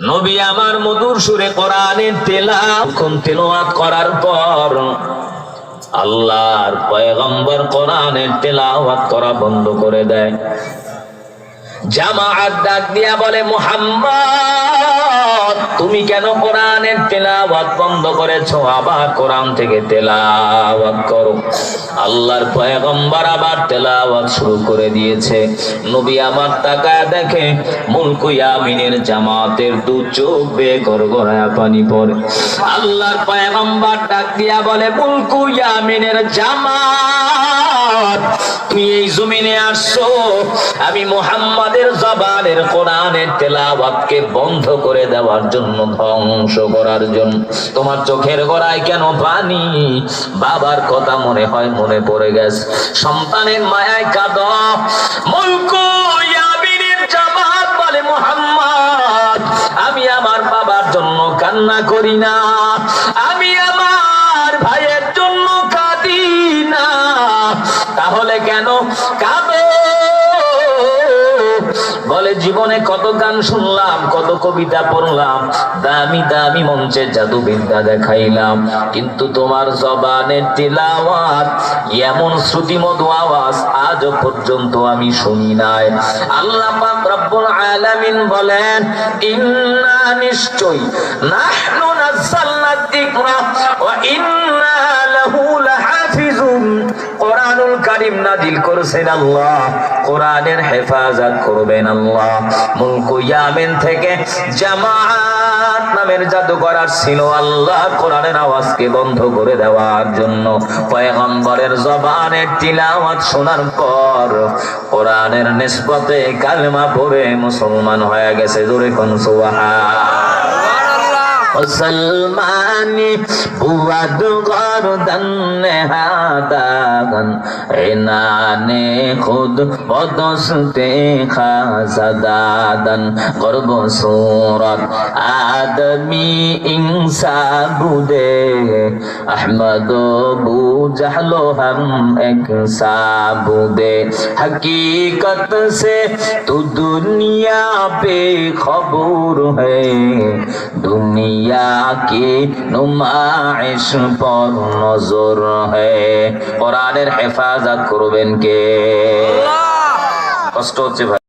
নবী আমার মধুর সুরে কোরআনের তেলাখন তেলাওয়াত করার পর আল্লাহর পয়গম্বর কোরআনের তেলাওয়াত করা বন্ধ করে দেয়। জামাআত ডাক দিয়া বলে, মুহাম্মদ! তুমি কেন কোরআনের তেলাওয়াত বন্ধ করেছ? আবার কোরআন থেকে তেলাওয়াত করো। আল্লাহর পয়গম্বর আবার তেলাওয়াত শুরু করে দিয়েছে। নবী আমার তাকায় দেখে, মুলকু ইয়ামিনের জামাতের দু চোখ বেয়ে গড়গড়ায় পানি পড়ে। আল্লাহর পয়গম্বর ডাক দিয়া বলে, মুলকু ইয়ামিনের জামাত। তুমি এই জমিনে আসছো। আমি জবানের কোরআনের তেলাওয়াতকে বন্ধ করে দেওয়ার জন্য, ধ্বংস করার জন্য। তোমার চোখের কেন পানি? বাবার কথা মনে হয় মনে পড়ে গেছে। সন্তানের মায়ায় কাঁদ। বলে আমি আমার বাবার জন্য কান্না করি না। আমি আমার ভাইয়ের তাহলে কেন কাঁদো? বলে, জীবনে কত গান শুনলাম, কত কবিতা পড়লাম, দামি দামি মঞ্চের জাদুবিদ্যা দেখাইলাম। কিন্তু তোমার জবানের তিলাওয়াত, এমন শ্রুতিমধু আওয়াজ আজও পর্যন্ত আমি শুনি নাই। আল্লাহ পাক রব্বুল আলামিন বলেন, ইন্না নিশ্চয় নাহনু নাযালনা যিকরা ওয়া ইন্না কারীম নাজিল করেছেন আল্লাহ। কোরআনের হেফাজত করবেন আল্লাহ। মুলকু ইয়ামিন থেকে জামাআত নামের জাদুকর ছিল আল্লাহ কোরআনের আওয়াজকে বন্ধ করে দেওয়ার জন্য। পয়গম্বরের জবানের তিলাওয়াত শোনার পর কোরআনের নিসবতে কালেমা পড়ে মুসলমান হয়ে গেছে। জোরে কোন সুবহান। وسلماني قواد غردن نهادان عنان خود بدست خازدادن غرب صورت آدمی انسا بوده احمد بو جہلو ہم ایک سابودے حقیقت سے تو دنیا پہ خبر ہے دنیا হেফাজত করবেন কে? কষ্ট হচ্ছে